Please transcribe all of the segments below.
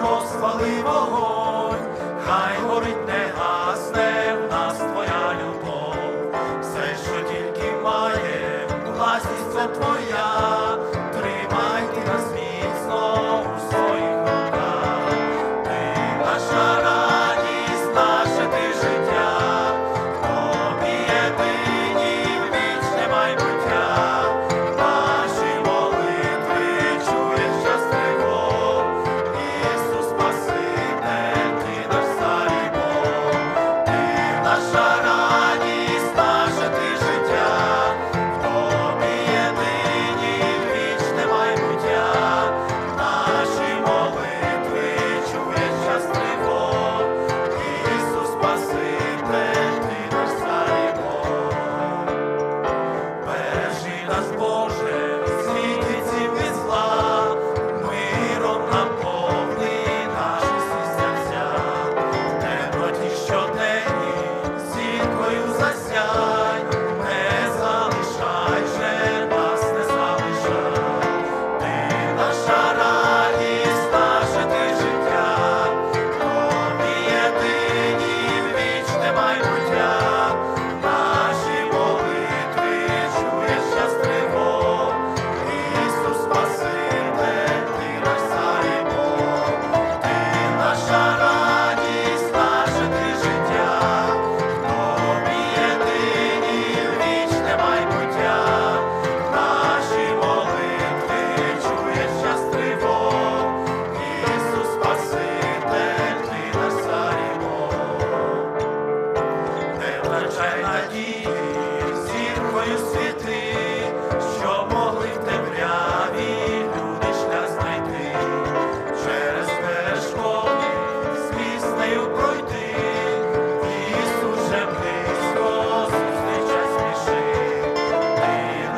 розпали вогонь, хай горить не гасне в нас твоя любов, все, що тільки має, власність це твоя.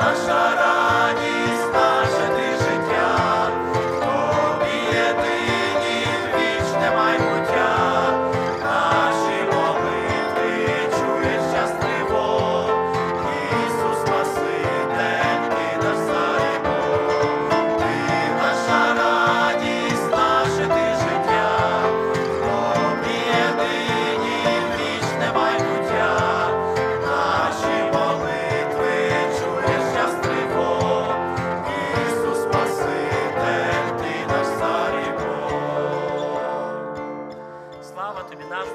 Russia.